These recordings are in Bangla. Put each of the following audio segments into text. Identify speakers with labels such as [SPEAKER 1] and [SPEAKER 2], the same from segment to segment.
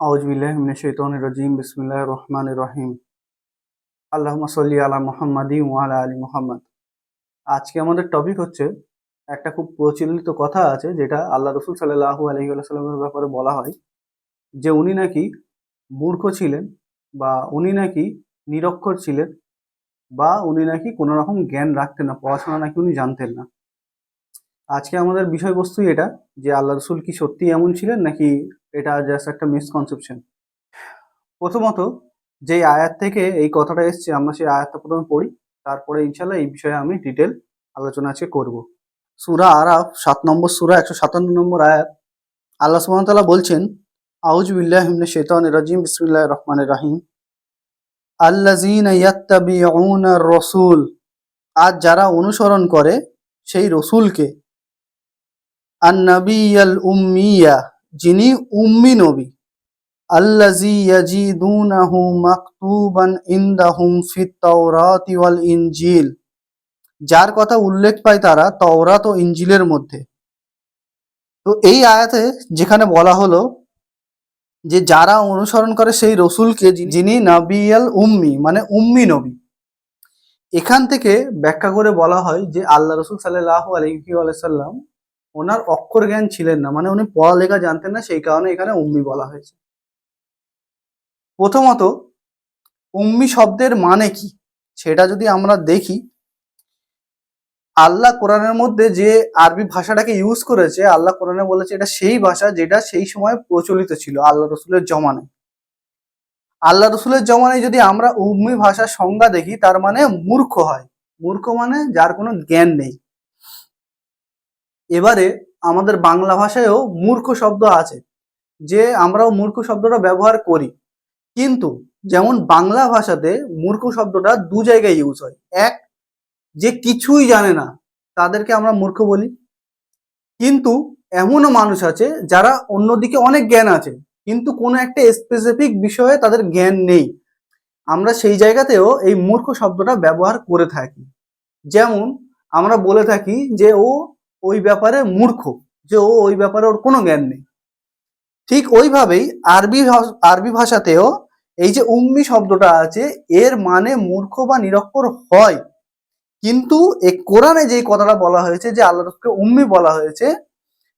[SPEAKER 1] আউজবিল্লাহিমিনাশাইতানির বিসমিল্লাহির রহমানির রহিম। আল্লাহুম্মা সাল্লি আলা মুহাম্মাদি ওয়া আলা আলি মুহাম্মাদ। আজকে আমাদের টপিক হচ্ছে একটা খুব প্রচলিত কথা আছে, যেটা আল্লাহ রসুল সাল্লাল্লাহু আলাইহি ওয়াসাল্লামের ব্যাপারে বলা হয়, যে উনি নাকি মূর্খ ছিলেন বা উনি নাকি নিরক্ষর ছিলেন বা উনি নাকি কোনো রকম জ্ঞান রাখতেন না, পড়াশোনা নাকি উনি জানতেন না। আজকে আমাদের বিষয়বস্তু এটা, যে আল্লাহ রসুল কি সত্যি এমন ছিলেন নাকি এটা জাস্ট একটা মিসকনসেপশন প্রথমত যে আয়াত থেকে এই কথাটা এসছে, আমরা সেই আয়াতটা প্রথমে পড়ি, তারপরে ইনশাল্লাহ এই বিষয়ে আমি ডিটেল আলোচনা আজকে করব। সুরা আরাফ, সাত নম্বর সুরা, একশো সাতান্ন নম্বর আয়াত, আল্লাহ সুবহানাহু বলছেন আউজ বিল্লাহ হিমনে শেতান রাজিম বিসমিল্লাহ রহমান রাহিম। আল্লাজিন রসুল আজ যারা অনুসরণ করে সেই রসুলকে, আন্নাবিয়াল উম্মিয়া যিনি উম্মি নবী। ফিত ইনজিল। যার কথা উল্লেখ পায় তারা তওরাত ও ইঞ্জিলের মধ্যে। তো এই আয়াতে যেখানে বলা হলো যে যারা অনুসরণ করে সেই রসুলকে যিনি- যিনি নাবিয়াল উম্মি মানে উম্মি নবী। এখান থেকে ব্যাখ্যা করে বলা হয় যে আল্লাহ রসুল সাল্লাহ আলহি আলাইসাল্লাম ওনার অক্ষর জ্ঞান ছিলেন না মানে উনি পড়ালেখা জানতেন না, সেই কারণে এখানে উম্মি বলা হয়েছে। প্রথমত, উম্মি শব্দের মানে কি? সেটা যদি আমরা দেখি, আল্লাহ কোরআনের মধ্যে যে আরবি ভাষাটাকে ইউজ করেছে, আল্লাহ কোরআনে বলেছে এটা সেই ভাষা যেটা সেই সময় প্রচলিত ছিল, আল্লাহ রসুলের জমানায়। আল্লাহ রসুলের জমানায় যদি আমরা উম্মি ভাষার সংজ্ঞা দেখি, তার মানে মূর্খ হয়। মূর্খ মানে যার কোনো জ্ঞান নেই। এবারে আমাদের বাংলা ভাষায়ও মূর্খ শব্দ আছে, যে আমরাও মূর্খ শব্দটা ব্যবহার করি। কিন্তু যেমন বাংলা ভাষাতে মূর্খ শব্দটা দু জায়গায় ইউজ হয়। এক, যে কিছুই জানে না, তাদেরকে আমরা মূর্খ বলি। কিন্তু এমনও মানুষ আছে যারা অন্যদিকে অনেক জ্ঞান আছে, কিন্তু কোনো একটা স্পেসিফিক বিষয়ে তাদের জ্ঞান নেই। আমরা সেই জায়গাতেও এই মূর্খ শব্দটা ব্যবহার করে থাকি। যেমন আমরা বলে থাকি যে ও ওই ব্যাপারে মূর্খ, যে ও ওই ব্যাপারে ওর কোনো জ্ঞান নেই। ঠিক ওইভাবেই আরবি আরবি ভাষাতেও এই যে উম্মি শব্দটা আছে, এর মানে মূর্খ বা নিরক্ষর হয়। কিন্তু এই কোরআনে যে কথাটা বলা হয়েছে, যে আল্লাহ রসুলকে উম্মি বলা হয়েছে,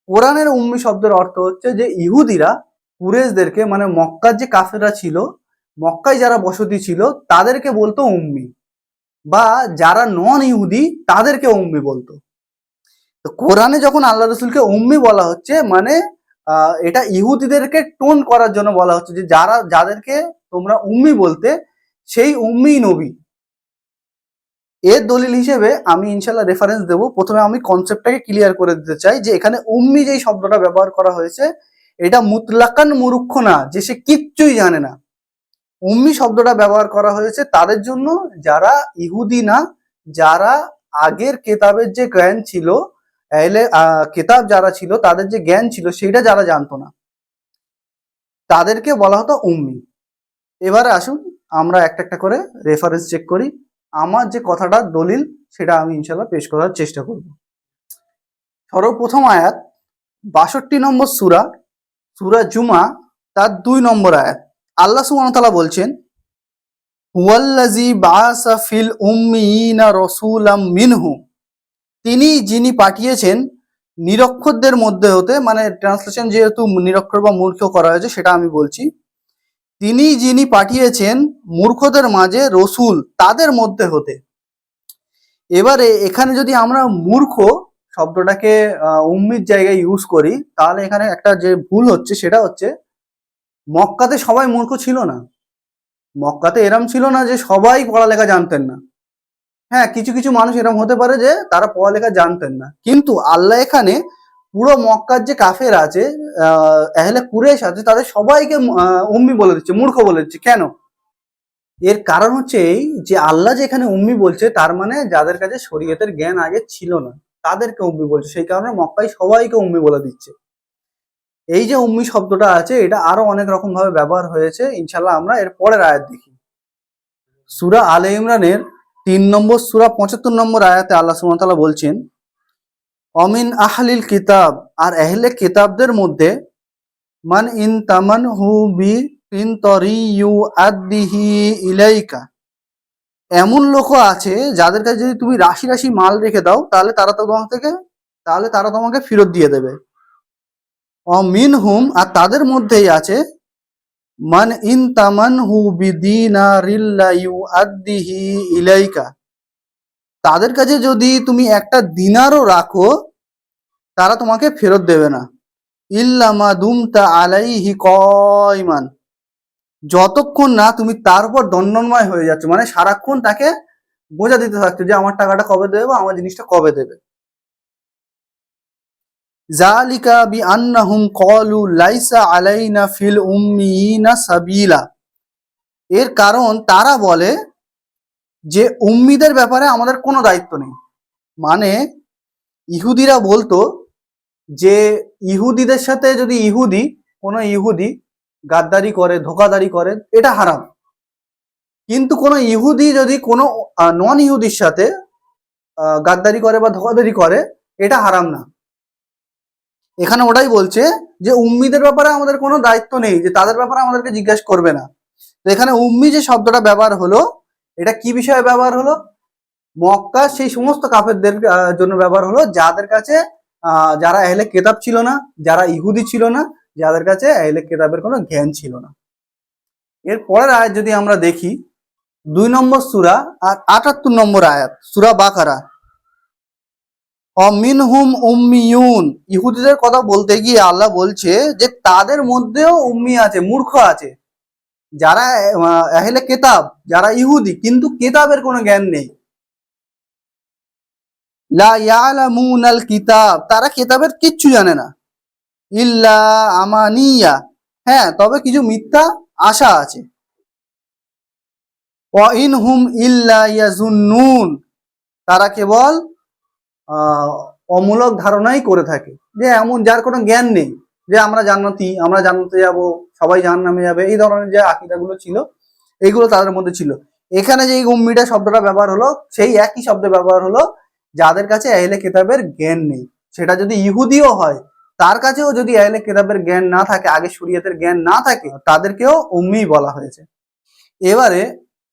[SPEAKER 1] কোরআনের উম্মি শব্দের অর্থ হচ্ছে যে ইহুদিরা কুরেশদেরকে মানে মক্কার যে কাফেরা ছিল, মক্কায় যারা বসতি ছিল, তাদেরকে বলতো উম্মি। বা যারা নন ইহুদি তাদেরকে উম্মি বলতো। তো কোরআনে যখন আল্লাহ রসুলকে উম্মি বলা হচ্ছে মানে এটা ইহুদিদেরকে টোন করার জন্য বলা হচ্ছে যে যারা, যাদেরকে তোমরা উম্মি বলতে, সেই উম্মি নবী। এর দলিল হিসেবে আমি ইনশাল্লাহ রেফারেন্স দেব। প্রথমে আমি কনসেপ্টটাকে ক্লিয়ার করে দিতে চাই যে এখানে উম্মি যেই শব্দটা ব্যবহার করা হয়েছে, এটা মুতলাকান মুরুক্ষ না, যে সে কিচ্ছুই জানে না। উম্মি শব্দটা ব্যবহার করা হয়েছে তাদের জন্য, যারা ইহুদি না, যারা আগের কেতাবের যে জ্ঞান ছিল এলে কেতাব যারা ছিল, তাদের যে জ্ঞান ছিল সেটা যারা জানতো না, তাদেরকে বলা হতো উম্মি। এবারে আসুন, আমরা একটা একটা করে রেফারেন্স চেক করি। আমার যে কথাটা দলিল, সেটা আমি ইনশাল্লাহ পেশ করার চেষ্টা করব। সর্বপ্রথম আয়াত, বাষট্টি নম্বর সুরা সুরা জুমা, তার দুই নম্বর আয়াত। আল্লাহ সুবহানাহু বলছেন হুয়াল্লাজি বাআসা ফিল উম্মিয়িনা রাসূলাম মিনহুম তিনি যিনি পাঠিয়েছেন নিরক্ষরদের মধ্যে হতে মানে ট্রান্সলেশন যেহেতু নিরক্ষর বা মূর্খ করা হয়েছে সেটা আমি বলছি, তিনি যিনি পাঠিয়েছেন মূর্খদের মাঝে রসুল তাদের মধ্যে হতে। এবারে এখানে যদি আমরা মূর্খ শব্দটাকে উম্মির জায়গায় ইউজ করি, তাহলে এখানে একটা যে ভুল হচ্ছে সেটা হচ্ছে মক্কাতে সবাই মূর্খ ছিল না। মক্কাতে এরম ছিল না যে সবাই পড়ালেখা জানতেন না। হ্যাঁ কিছু কিছু মানুষ এরকম হতে পারে যে তারা পড়ালেখা জানতেন না। কিন্তু আল্লাহ এখানে পুরো মক্কার যে কাফের আছে আহলে কুরেশ আছে, তাদের সবাইকে উম্মি বলে দিচ্ছে, মূর্খ বলে দিচ্ছে। কেন? এর কারণ হচ্ছে এই যে আল্লাহ যে এখানে উম্মি বলছে, তার মানে যাদের কাছে শরীয়তের জ্ঞান আগে ছিল না, তাদেরকে উম্মি বলছে। সেই কারণে মক্কাই সবাইকে উম্মি বলে দিচ্ছে। এই যে উম্মি শব্দটা আছে, এটা আরও অনেক রকম ভাবে ব্যবহার হয়েছে। ইনশাল্লাহ আমরা এর পরের আয়াত দেখি। সুরা আলে ইমরানের তিন নম্বর সুরা পঁচাত্তর নম্বর আয়াতে আল্লাহ সুমতাল্লাহ বলছেন, অমিন আহলিল কিতাব, আর এহলে কিতাবদের মধ্যে, মান ইন তামান হু বি আদিহি ইলাইকা, এমন লোকও আছে যাদের কাছে যদি তুমি রাশি রাশি মাল রেখে দাও, তাহলে তারা তো তোমার থেকে, তাহলে তারা তোমাকে ফেরত দিয়ে দেবে। অমিন হুম আর তাদের মধ্যেই আছে মান ইন তামান হু ইলাইকা। তাদের কাছে যদি তুমি একটা দিনারও রাখো, তারা তোমাকে ফেরত দেবে না। ইল্লামা দুমতা আলাইহি কয়মান। যতক্ষণ না তুমি তার উপর দণ্ডময় হয়ে যাচ্ছ মানে সারাক্ষণ তাকে বোঝা দিতে থাকছো যে আমার টাকাটা কবে দেবে বা আমার জিনিসটা কবে দেবে। জালিকা বি আন্নাহুম কলু লাইসা আলাইনা ফিল উম্মিনা সাবিলা এর কারণ তারা বলে যে উম্মিদের ব্যাপারে আমাদের কোনো দায়িত্ব নেই। মানে ইহুদিরা বলতো যে ইহুদিদের সাথে যদি ইহুদি, কোনো ইহুদি গাদ্দারি করে ধোকাদারি করে, এটা হারাম। কিন্তু কোনো ইহুদি যদি কোনো নন ইহুদির সাথে গাদ্দারি করে বা ধোকাদারি করে, এটা হারাম না। এখানে ওটাই বলছে যে উম্মিদের ব্যাপারে আমাদের কোনো দায়িত্ব নেই, যে তাদের ব্যাপারে আমাদেরকে জিজ্ঞাসা করবে না। তো এখানে উম্মি যে শব্দটা ব্যবহার হলো, এটা কি বিষয়ে ব্যবহার হলো? মক্কা সেই সমস্ত কাফেরদের জন্য ব্যবহার হলো, যাদের কাছে যারা এহলে কেতাব ছিল না, যারা ইহুদি ছিল না, যাদের কাছে এহলে কেতাবের কোনো জ্ঞান ছিল না। এর পরের আয়াত যদি আমরা দেখি, দুই নম্বর সুরা আর আটাত্তর নম্বর আয়াত, সুরা বাকারা। অমিনহুম উম্মিয়ুন ইহুদিদের কথা বলতে গিয়ে আল্লাহ বলছে যে তাদের মধ্যেও উম্মি আছে মূর্খ আছে। যারা আহ, আহলে কেতাব যারা ইহুদি কিন্তু কেতাবের কোনো জ্ঞান নেই। লা কিতাব তারা কেতাবের কিচ্ছু জানে না। ইল্লা আমানিয়া। হ্যাঁ তবে কিছু মিথ্যা আশা আছে। ইন হুম ইল্লা ইয়াজুন্নুন। তারা কেবল অমূলক ধারণাই করে থাকে যে এমন যার কোনো জ্ঞান নেই যে আমরা জান্নাতি, আমরা জান্নাতে যাব, সবাই জাহান্নামে যাবে, এই ধরনের যে আকিদাগুলো ছিল, এইগুলো তাদের মধ্যে ছিল। এখানে যে উম্মিটা শব্দটা ব্যবহার হলো, সেই একই শব্দ ব্যবহার হলো, যাদের কাছে আহলে কেতাবের জ্ঞান নেই। সেটা যদি ইহুদিও হয়, তার কাছেও যদি আহলে কেতাবের জ্ঞান না থাকে, আগে শরীয়তের জ্ঞান না থাকে, তাদেরকেও উম্মি বলা হয়েছে। এবারে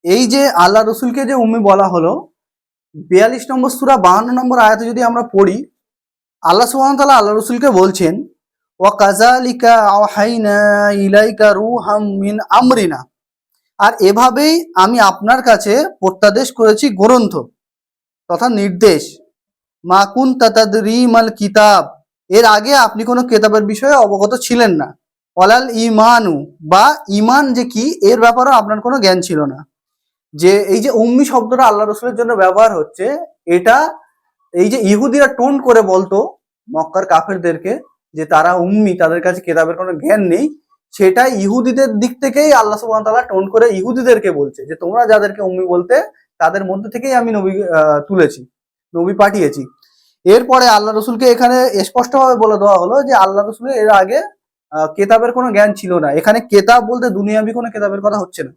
[SPEAKER 1] এই যে আল্লাহ রসুলকে যে উম্মি বলা হলো বিয়াল্লিশ নম্বর সুরা বাহান্ন নম্বর আয়াতে যদি আমরা পড়ি, আল্লাহ সুবহান তাআলা আল্লাহ রসুলকে বলছেন ও কাজালিকা আওহাইনা ইলাইকা রুহাম মিন আমরিনা। আর এভাবেই আমি আপনার কাছে প্রত্যাদেশ করেছি গ্রন্থ তথা নির্দেশ। মাকুন তাতাদরিমাল কিতাব। এর আগে আপনি কোনো কেতাবের বিষয়ে অবগত ছিলেন না। অলাল ইমানু বা ইমান যে কি, এর ব্যাপারেও আপনার কোনো জ্ঞান ছিল না। যে এই যে উম্মি শব্দটা আল্লাহ রসুলের জন্য ব্যবহার হচ্ছে, এটা এই যে ইহুদিরা টোন করে বলতো মক্কার কাফেরদেরকে যে তারা উম্মি তাদের কাছে কেতাবের কোনো জ্ঞান নেই, সেটা ইহুদিদের দিক থেকেই আল্লাহ সুবহান তাআলা টোন করে ইহুদিদেরকে বলছে যে তোমরা যাদেরকে উম্মি বলতে তাদের মধ্যে থেকেই আমি নবী তুলেছি, নবী পাঠিয়েছি। এরপরে আল্লাহ রসুলকে এখানে স্পষ্টভাবে বলে দেওয়া হলো যে আল্লাহ রসুলের এর আগে কেতাবের কোনো জ্ঞান ছিল না। এখানে কেতাব বলতে দুনিয়াবি কোনো কেতাবের কথা হচ্ছে না।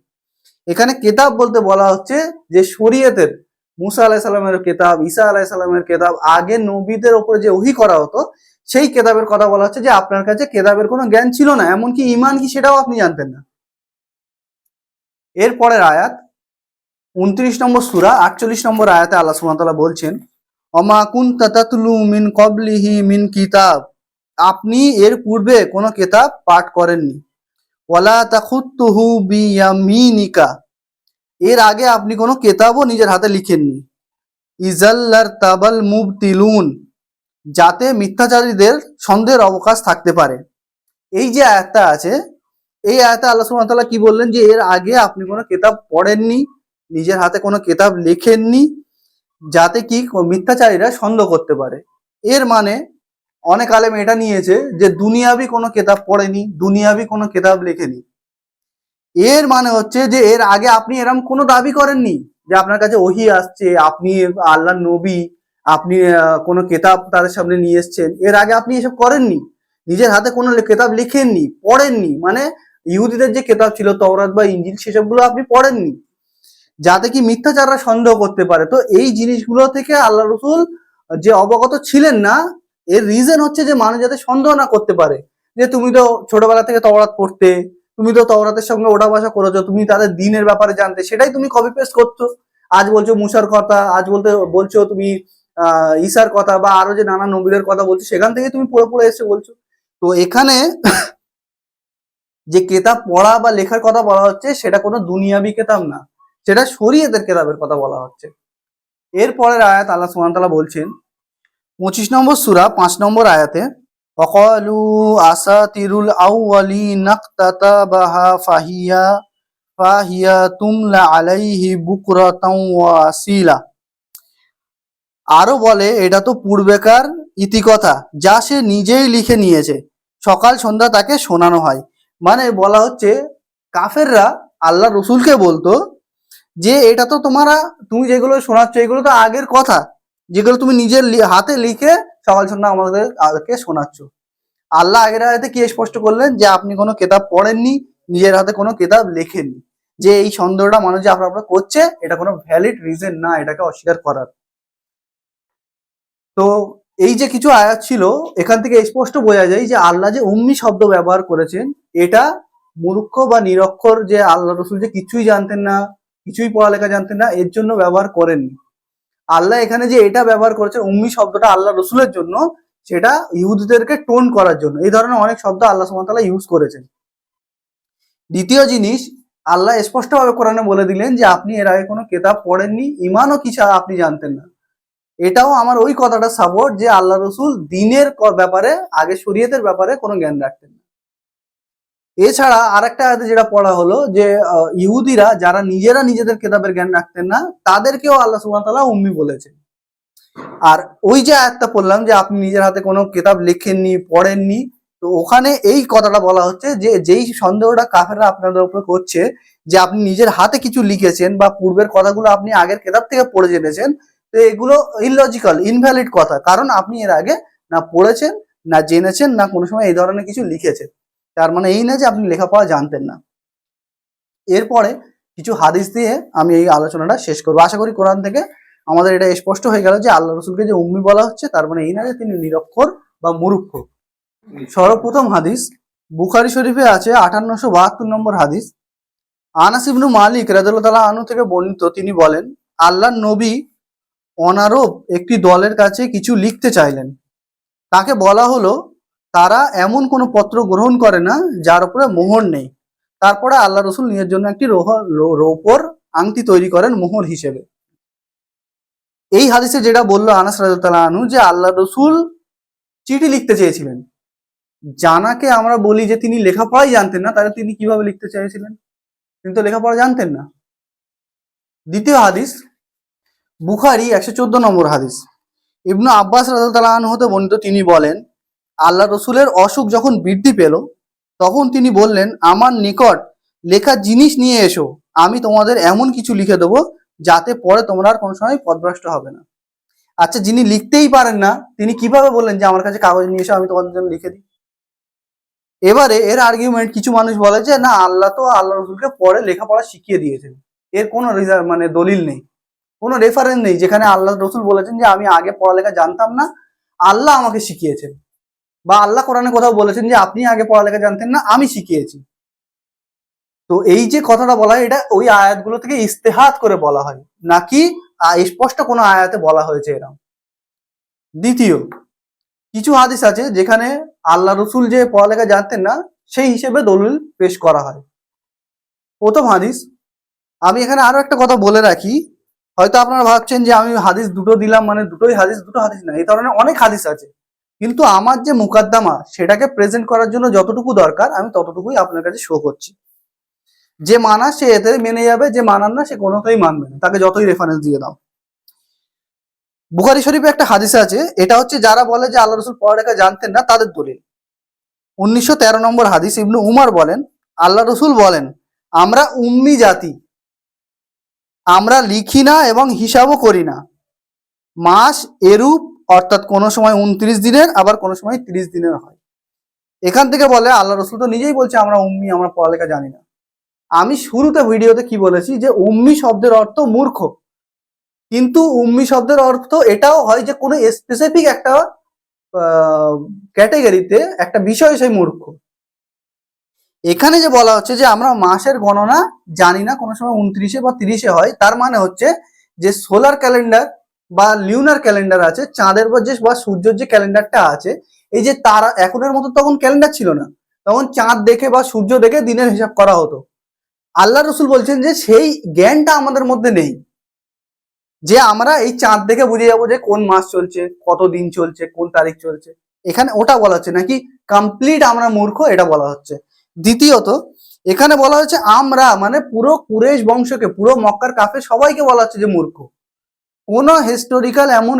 [SPEAKER 1] এখানে কেতাব বলতে বলা হচ্ছে যে শরীয়তের মুসা আলাহ সাল্লামের কেতাব, ঈসা আলাহ সাল্লামের কেতাব, আগে নবীদের ওপরে যে ওহি করা হতো, সেই কেতাবের কথা বলা হচ্ছে যে আপনার কাছে কেতাবের কোনো জ্ঞান ছিল না, এমনকি ইমান কি সেটাও আপনি জানতেন না। এরপরের আয়াত, উনত্রিশ নম্বর সুরা, আটচল্লিশ নম্বর আয়াতে আল্লাহ সুবহানাহু বলছেন, অমা কুন তাতাতলু মিন কবলিহি মিন কিতাব। আপনি এর পূর্বে কোনো কেতাব পাঠ করেননি। ওয়ালা তাখুত্তুহু বিয়ামিনিকা। এর আগে আপনি কোনো কেতাবও নিজের হাতে লিখেননি। ইজাল্লার তাবাল মুবতিলুন। যাতে মিথ্যাচারীদের সন্দেহের অবকাশ থাকতে পারে। এই যে আয়াতটা আছে, এই আয়াতে আল্লাহ তাআলা কি বললেন যে, এর আগে আপনি কোনো কেতাব পড়েননি, নিজের হাতে কোনো কেতাব লেখেননি, যাতে কি মিথ্যাচারীরা সন্দেহ করতে পারে। এর মানে অনেক আলেম এটা নিয়েছে যে দুনিয়াবি কোনো কেতাব পড়েনি, দুনিয়াবি কোনো কেতাব লেখেনি। এর মানে হচ্ছে যে এর আগে আপনি এরম কোনো দাবি করেননি যে আপনার কাছে ওহি আসছে, আপনি আল্লাহ নবী, আপনি কোনো কেতাব তাদের সামনে নিয়ে এসছেন। এর আগে আপনি এসব করেননি, নিজের হাতে কোনো কেতাব লিখেননি, পড়েননি। মানে ইহুদিদের যে কেতাব ছিল, তওরাত বা ইঞ্জিল, সেসবগুলো আপনি পড়েননি। যাতে কি মিথ্যাচাররা সন্দেহ করতে পারে। তো এই জিনিসগুলো থেকে আল্লাহ রসুল যে অবগত ছিলেন না এর রিজন হচ্ছে যে মানুষ যাতে সন্দেহ না করতে পারে যে তুমি তো ছোটবেলা থেকে তওরাত পড়তে, তুমি তো তওরাতের সঙ্গে ওঠা বসা করেছ, তুমি তাদের দিনের ব্যাপারে জানতে, সেটাই তুমি কপি পেস্ট করছ। আজ বলছো মুসার কথা, আজ বলতে, বলছো তুমি ঈশার কথা বা আরও যে নানা নবীদের কথা বলছো, সেখান থেকে তুমি পড়ে পড়ে এসে বলছো। তো এখানে যে কেতাব পড়া বা লেখার কথা বলা হচ্ছে, সেটা কোনো দুনিয়াবি কেতাব না। সেটা শরীয়তের কেতাবের কথা বলা হচ্ছে। এরপরের আয়াত আল্লাহ ওয়া তাআলা বলছেন পঁচিশ নম্বর সূরা, পাঁচ নম্বর আয়াতে, অকালু আসাতিরুল আউয়ালিন ইকতাতাবাহা ফাহিয়া ফাহিয়া তুমলা আলাইহি বুকরাতাও আসিলা। আরও বলে, এটা তো পূর্বেকার ইতিকথা, যা সে নিজেই লিখে নিয়েছে। সকাল সন্ধ্যা তাকে শোনানো হয়। মানে বলা হচ্ছে, কাফেররা আল্লাহ রসুলকে বলতো যে, এটা তো তোমারা, তুমি যেগুলো শোনাচ্ছ, এগুলো তো আগের কথা। যেগুলো তুমি নিজের হাতে লিখে সকাল সন্ধ্যা আমাদের আগে শোনাচ্ছ। আল্লাহ আগের আয়াতে কি স্পষ্ট করলেন? যে আপনি কোনো কেতাব পড়েননি, নিজের হাতে কোনো কেতাব লেখেননি। যে এই সন্দেহটা মানুষ যে আপনার করছে, এটা কোনো ভ্যালিড রিজন না, এটাকে অস্বীকার করার। তো এই যে কিছু আয়াত ছিল, এখান থেকে স্পষ্ট বোঝা যায় যে আল্লাহ যে উম্মি শব্দ ব্যবহার করেছেন, এটা মূর্খ বা নিরক্ষর যে আল্লাহ রসুল যে কিছুই জানতেন না, কিছুই পড়ালেখা জানতেন না, এর জন্য ব্যবহার করেননি। আল্লাহ এখানে যে এটা ব্যবহার করেছে উম্মি শব্দটা আল্লাহ রসুলের জন্য, সেটা ইহুদিদেরকে টোন করার জন্য। এই ধরনের অনেক শব্দ আল্লাহ সুমতাল্লাহ ইউজ করেছেন। দ্বিতীয় জিনিস, আল্লাহ স্পষ্টভাবে কোরআনে বলে দিলেন যে, আপনি এর আগে কোনো কেতাব পড়েননি, ইমানও কিছু আপনি জানতেন না। এটাও আমার ওই কথাটা সাপোর্ট যে, আল্লাহ রসুল দিনের ব্যাপারে, আগে শরীয়তের ব্যাপারে কোনো জ্ঞান রাখতেন না। এছাড়া আরেকটা আয়াতে যেটা পড়া হলো যে ইহুদিরা যারা নিজেরা নিজেদের কেতাবের জ্ঞান রাখতেন না, তাদেরকেও আল্লাহ ওয়া উম্মি বলেছেন। আর ওই যে আয়াতটা পড়লাম যে, আপনি নিজের হাতে কোনো কেতাব লেখেননি, পড়েননি, তো ওখানে এই কথাটা বলা হচ্ছে যে, যেই সন্দেহটা কাফেররা আপনাদের উপর করছে, যে আপনি নিজের হাতে কিছু লিখেছেন বা পূর্বের কথাগুলো আপনি আগের কেতাব থেকে পড়ে জেনেছেন, তো এগুলো ইললজিক্যাল ইনভ্যালিড কথা। কারণ আপনি এর আগে না পড়েছেন, না জেনেছেন, না কোনো সময় এই ধরনের কিছু লিখেছেন। তার মানে এই না যে আপনি লেখাপড়া জানতেন না। এরপরে কিছু হাদিস দিয়ে আমি এই আলোচনাটা শেষ করব। আশা করি কোরআন থেকে আমাদের এটা স্পষ্ট হয়ে গেল যে আল্লাহ রসুলকে যে উম্মি বলা হচ্ছে, তার মানে এই না যে তিনি নিরক্ষর বা মুরুক্ষ সর্বপ্রথম হাদিস, বুখারি শরীফে আছে আটান্নশো বাহাত্তর নম্বর হাদিস। আনাস ইবনু মালিক রাদিয়াল্লাহু আনু থেকে বর্ণিত তিনি বলেন আল্লাহ নবী অনারব একটি দলের কাছে কিছু লিখতে চাইলেন। তাকে বলা হলো তারা এমন কোনো পত্র গ্রহণ করে না যার উপরে মোহর নেই। তারপরে আল্লাহ রসুল নিজের জন্য একটি রৌপর আংটি তৈরি করেন মোহর হিসেবে। এই হাদিসে যেটা বলল আনাস রাজতাল্লাহ আনু যে আল্লাহ রসুল চিঠি লিখতে চেয়েছিলেন। জানাকে আমরা বলি যে তিনি লেখাপড়াই জানতেন না, তাহলে তিনি কীভাবে লিখতে চেয়েছিলেন? তিনি তো লেখাপড়া জানতেন না। দ্বিতীয় হাদিস, বুখারি একশো চোদ্দ নম্বর হাদিস। ইবনু আব্বাস রাজতাল্লাহ আনু হতে বর্ণিত তিনি বলেন আল্লাহ রসুলের অসুখ যখন বৃদ্ধি পেল, তখন তিনি বললেন, আমার নিকট লেখা জিনিস নিয়ে এসো, আমি তোমাদের এমন কিছু লিখে দেবো যাতে পরে তোমরা আর কোনো সময় পদভ্রষ্ট হবে না। আচ্ছা যিনি লিখতেই পারেন না, তিনি কীভাবে বললেন যে, আমার কাছে কাগজ নিয়ে এসো, আমি তোমাদের জন্য লিখে দিই? এবারে এর আর্গুমেন্ট কিছু মানুষ বলে যে, না, আল্লাহ তো আল্লাহ রসুলকে পরে লেখাপড়া শিখিয়ে দিয়েছেন। এর কোনো মানে দলিল নেই। কোনো রেফারেন্স নেই, যেখানে আল্লাহ রসুল বলেছেন যে, আমি আগে পড়ালেখা জানতাম না, আল্লাহ আমাকে শিখিয়েছেন। বা আল্লাহ কোরআনে কোথাও বলেছেন যে, আপনি আগে পড়ালেখা জানতেন না, আমি শিখিয়েছি। তো এই যে কথাটা বলা হয়, এটা ওই আয়াতগুলো থেকে ইস্তেহাত করে বলা হয়। নাকি স্পষ্ট কোনো আয়াতে বলা হয়েছে এরকম দ্বিতীয়, কিছু হাদিস আছে যেখানে আল্লাহ রসুল যে পড়ালেখা জানতেন না, সেই হিসেবে দলিল পেশ করা হয়। প্রথম হাদিস, আমি এখানে আরও একটা কথা বলে রাখি। হয়তো আপনারা ভাবছেন যে, আমি হাদিস দুটো দিলাম মানে দুটোই হাদিস, দুটো হাদিস না, এই ধরনের অনেক হাদিস আছে। কিন্তু আমার যে মুকাদ্দামা সেটাকে প্রেজেন্ট করার জন্য যতটুকু দরকার, আমি ততটুকুই আপনার কাছে শো করছি। যে মানা সে এতে মেনে যাবে, যে মানান না সে কোনোটাই মানবে না। তাকে যতই রেফারেন্স দিয়ে দাও। বুখারি শরীফে একটা হাদিস আছে, এটা হচ্ছে যারা বলে যে আল্লাহ রসুল পড়ালেখা জানতেন না, তাদের দলিল। উনিশশো তেরো নম্বর হাদিস ইবনু উমার বলেন, আল্লাহ রসুল বলেন, আমরা উম্মি জাতি। আমরা লিখি না এবং হিসাবও করি না। মাস এরূপ অর্থাৎ কোনো সময় উনত্রিশ দিনের, আবার কোনো সময় তিরিশ দিনের হয়। এখান থেকে বলে আল্লাহ রসুল তো নিজেই বলছে, আমরা উম্মি, আমরা পড়ালেখা জানি না। আমি শুরুতে ভিডিওতে কি বলেছি যে, উম্মি শব্দের অর্থ মূর্খ। কিন্তু উম্মি শব্দের অর্থ এটাও হয় যে, কোনো স্পেসিফিক একটা ক্যাটেগরিতে একটা বিষয় সেই মূর্খ। এখানে যে বলা হচ্ছে যে, আমরা মাসের গণনা জানি না, কোনো সময় উনত্রিশে বা তিরিশে হয়। তার মানে হচ্ছে যে সোলার ক্যালেন্ডার বা লিউনার ক্যালেন্ডার আছে, চাঁদের পর যে বা সূর্যের যে ক্যালেন্ডারটা আছে, এই যে তারা এখনের মতো তখন ক্যালেন্ডার ছিল না। তখন চাঁদ দেখে বা সূর্য দেখে দিনের হিসাব করা হতো। আল্লাহ রসুল বলছেন যে, সেই জ্ঞানটা আমাদের মধ্যে নেই। যে আমরা এই চাঁদ দেখে বুঝে যাব যে কোন মাস চলছে, কত দিন চলছে, কোন তারিখ চলছে। এখানে ওটা বলা হচ্ছে নাকি কমপ্লিট আমরা মূর্খ এটা বলা হচ্ছে। দ্বিতীয়ত, এখানে বলা হচ্ছে আমরা মানে পুরো কুরেশ বংশকে, পুরো মক্কার কাফে সবাইকে বলা হচ্ছে যে মূর্খ। কোনো হিস্টোরিক্যাল এমন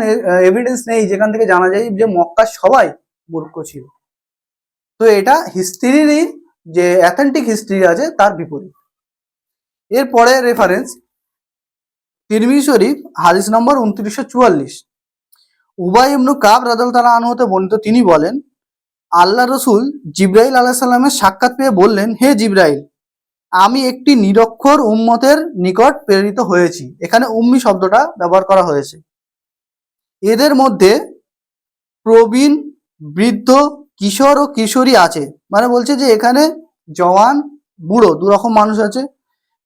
[SPEAKER 1] এভিডেন্স নেই যেখান থেকে জানা যায় যে মক্কার সবাই মূর্খ ছিল। তো এটা হিস্ট্রিরই যে অ্যাথেন্টিক হিস্ট্রি আছে তার বিপরীত। এরপরে রেফারেন্স তিরমি শরীফ, হাদিস নম্বর উনত্রিশশো চুয়াল্লিশ। উবাই ইবনু কাব রাদল তালা আনহতে বর্ণিত তিনি বলেন, আল্লাহ রসুল জিব্রাইল আলাহ সাল্লামের সাক্ষাৎ পেয়ে বললেন, হে জিব্রাইল আমি একটি নিরক্ষর উম্মতের নিকট প্রেরিত হয়েছি। এখানে উম্মি শব্দটা ব্যবহার করা হয়েছে। এদের মধ্যে প্রবীণ, বৃদ্ধ, কিশোর ও কিশোরী আছে। মানে বলছে যে এখানে জওয়ান, বুড়ো, দু রকম মানুষ আছে,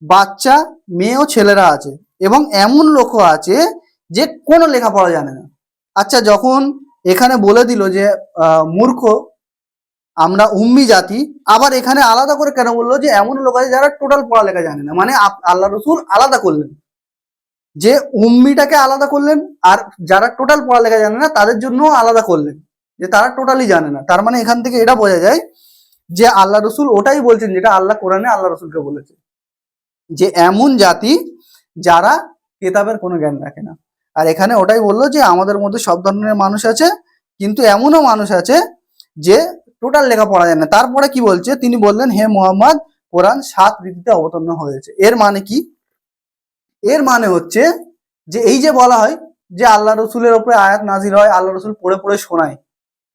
[SPEAKER 1] বাচ্চা, মেয়ে ও ছেলেরা আছে এবং এমন লোকও আছে যে কোনো লেখাপড়া জানে না। আচ্ছা যখন এখানে বলে দিল যে মূর্খ আমরা উম্মি জাতি, আবার এখানে আলাদা করে কেন বলল যে এমন লোক আছে যারা টোটাল পড়ালেখা জানে না? মানে আল্লাহ রসুল আলাদা করলেন। যে উম্মিটাকে আলাদা করলেন আর যারা টোটাল পড়ালেখা জানে না, তাদের জন্য আলাদা করলেন। যে তারা টোটালি জানে না। তার মানে এখান থেকে এটা বোঝা যায় যে আল্লাহ রসুল ওটাই বলছেন যেটা আল্লাহ কোরআনে আল্লাহ রসুলকে বলেছে। যে এমন জাতি যারা কেতাবের কোনো জ্ঞান রাখে না। আর এখানে ওটাই বলল যে আমাদের মধ্যে সব ধরনের মানুষ আছে, কিন্তু এমনও মানুষ আছে যে টোটাল লেখা পড়া যায় না। তারপরে কি বলছে? তিনি বললেন, হে মোহাম্মদ, কোরআন সাত রীতিতে অবতীর্ণ হয়েছে। এর মানে কি? এর মানে হচ্ছে যে এই যে বলা হয় যে আল্লাহ রসুলের ওপরে আয়াত নাজির হয়, আল্লাহ রসুল পড়ে পড়ে শোনায়।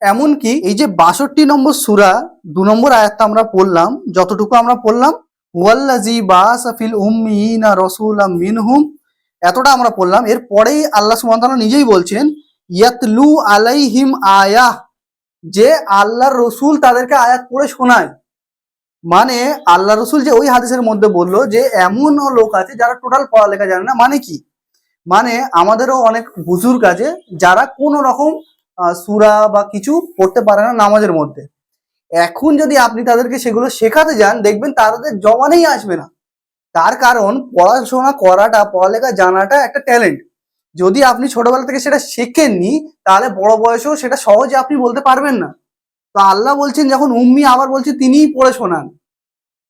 [SPEAKER 1] এমনকি এই যে বাষট্টি নম্বর সুরা, দু নম্বর আয়াতটা আমরা পড়লাম, যতটুকু আমরা পড়লাম ওয়াল্লাজি বাসাফিল উম্মিনা রসুলা মিনহুম, এতটা আমরা পড়লাম। এর পরেই আল্লাহ সুবহানাহু নিজেই বলছেন, ইয়াতলু আলাইহিম আয়াহ যে আল্লাহর রসুল তাদেরকে আয়াত পড়ে শোনায়। মানে আল্লাহ রসুল যে ওই হাদিসের মধ্যে বলল যে এমনও লোক আছে যারা টোটাল পড়ালেখা জানে না। মানে কি? মানে আমাদেরও অনেক বুজুর্গ আছে যারা কোনো রকম সুরা বা কিছু পড়তে পারে না নামাজের মধ্যে। এখন যদি আপনি তাদেরকে সেগুলো শেখাতে যান, দেখবেন তাদের জবানেই আসবে না। তার কারণ পড়াশোনা করাটা, পড়ালেখা জানাটা একটা ট্যালেন্ট যদি আপনি ছোটবেলা থেকে সেটা শেখেননি, তাহলে বড় বয়সেও সেটা সহজে আপনি বলতে পারবেন না। তো আল্লাহ বলছেন, যখন উম্মি আবার বলছে, তিনিই পড়ে শোনান।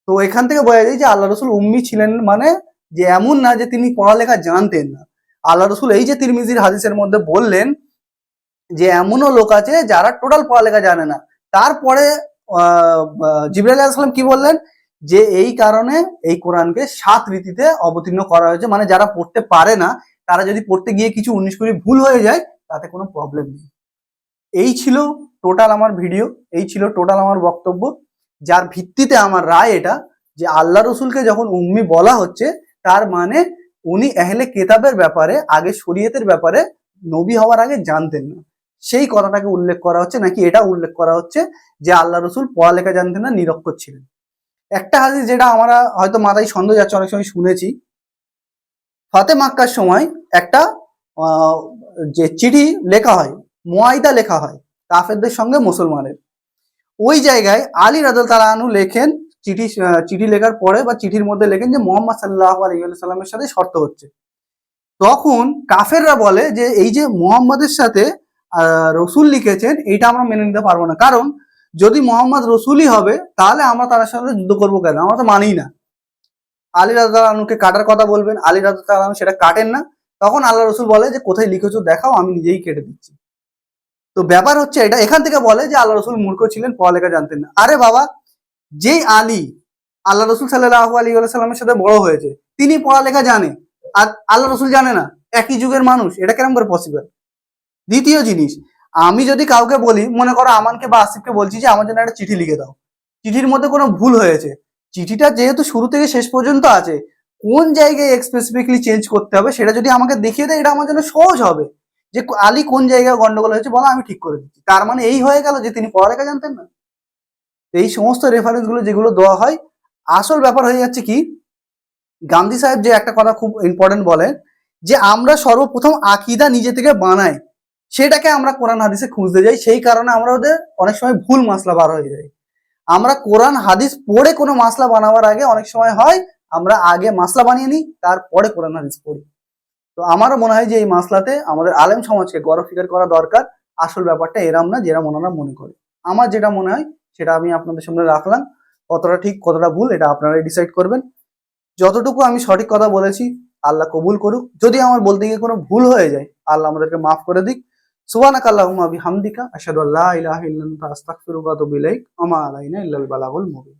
[SPEAKER 1] তো এখান থেকে বোঝা যায় যে আল্লাহ রসুল উম্মি ছিলেন মানে যে এমন না যে তিনি পড়ালেখা জানতেন না। আল্লাহ রসুল এই যে তিরমিজির হাদিসের মধ্যে বললেন যে এমনও লোক আছে যারা টোটাল পড়ালেখা জানে না। তারপরে জিবরাইল আলাইসালাম কি বললেন? যে এই কারণে এই কোরআনকে সাত রীতিতে অবতীর্ণ করা হয়েছে মানে যারা পড়তে পারে না তারা যদি পড়তে গিয়ে কিছু উনিশ কুড়ি ভুল হয়ে যায়, তাতে কোনো প্রবলেম নেই। এই ছিল টোটাল আমার ভিডিও এই ছিল টোটাল আমার বক্তব্য। যার ভিত্তিতে আমার রায় এটা যে আল্লাহ রসুলকে যখন উম্মি বলা হচ্ছে, তার মানে উনি এহলে কেতাবের ব্যাপারে, আগে শরীয়তের ব্যাপারে নবী হওয়ার আগে জানতেন না। সেই কথাটাকে উল্লেখ করা হচ্ছে, নাকি এটা উল্লেখ করা হচ্ছে যে আল্লাহ রসুল পড়ালেখা জানতেন না নিরক্ষর ছিলেন। একটা হাদিস যেটা আমরা হয়তো মাথায় সন্দেহ যাচ্ছে, অনেক সময় শুনেছি ফাতে মাক্কার সময় একটা যে চিঠি লেখা হয় মোয়াইদা লেখা হয়, কাফেরদের সঙ্গে মুসলমানের। ওই জায়গায় আলী রাদল তালা আনু লেখেন চিঠি চিঠি লেখার পরে বা চিঠির মধ্যে লেখেন যে মোহাম্মদ সাল্লাহ আলাইসাল্লামের সাথে শর্ত হচ্ছে। তখন কাফেররা বলে যে এই যে মোহাম্মদের সাথে রসুল লিখেছেন, এইটা আমরা মেনে নিতে পারব না। কারণ যদি মোহাম্মদ রসুলই হবে, তাহলে আমরা তার সাথে যুদ্ধ করব কেন? আমরা তো মানি না। আলী রাজা আনুকে কাটার কথা বলবেন, আলী রাজা আনু সেটা কাটেন না। তখন আল্লাহ রসুল বলে যে, কোথায় লিখেছো? দেখাও, আমি নিজেই কেটে দিচ্ছি। তো ব্যাপার হচ্ছে এটা, এখান থেকে বলে যে, আল্লাহ রসুল মূর্খ ছিলেন, পড়ালেখা জানতেন না। আরে বাবা, যেই আলী আল্লাহ রসুল সাল্লাহ আলী সাল্লামের সাথে বড় হয়েছে, তিনি পড়ালেখা জানে, আর আল্লাহ রসুল জানে না, একই যুগের মানুষ, এটা কেরম করে পসিবল দ্বিতীয় জিনিস, আমি যদি কাউকে বলি, মনে করো আমানকে বা আসিফকে বলছি যে, আমার জন্য একটা চিঠি লিখে দাও। চিঠির মধ্যে কোনো ভুল হয়েছে চিঠিটা যেহেতু শুরু থেকে শেষ পর্যন্ত আছে, কোন জায়গায় স্পেসিফিকলি চেঞ্জ করতে হবে সেটা যদি আমাকে দেখিয়ে দেয়, এটা আমার জন্য সহজ হবে। যে আলী কোন জায়গায় গন্ডগোল হয়েছে বলো, আমি ঠিক করে দিচ্ছি। তার মানে এই হয়ে গেল যে তিনি পড়ালেখা জানতেন না। এই সমস্ত রেফারেন্সগুলো যেগুলো দেওয়া হয়, আসল ব্যাপার হয়ে যাচ্ছে কি, গান্ধী সাহেব যে একটা কথা খুব ইম্পর্টেন্ট বলেন, যে আমরা সর্বপ্রথম আকিদা নিজে থেকে বানাই, সেটাকে আমরা কোরআন হাদিসে খুঁজতে যাই, সেই কারণে আমরা ওদের অনেক সময় ভুল মশলা বার হয়ে যায় আমরা কোরআন, হাদিস পড়ে কোনো মাসলা বানাবার আগে অনেক সময় হয়, আমরা আগে মাসলা বানিয়ে নিই, তারপরে কোরআন, হাদিস পড়ি। তো আমারও মনে হয় যে এই মাসলাতে আমাদের আলেম সমাজকে গৌরব ফিকার করা দরকার, আসল ব্যাপারটা এরাম না যেরম ওনারা মনে করে। আমার যেটা মনে হয়, সেটা আমি আপনাদের সামনে রাখলাম, কতটা ঠিক, কতটা ভুল, এটা আপনারাই ডিসাইড করবেন। যতটুকু আমি সঠিক কথা বলেছি, আল্লাহ কবুল করুক। যদি আমার বলতে গিয়ে কোনো ভুল হয়ে যায়, আল্লাহ আমাদেরকে মাফ করে দিক। সুবহানাক আল্লাহুম্মা বিহামদিকা, আশহাদু আল্লা ইলাহা ইল্লা আস্তাগফিরুকা ওয়া আতুবু ইলাইক, ওয়া আলাইনা ইল্লাল বালাগুল মুবিন।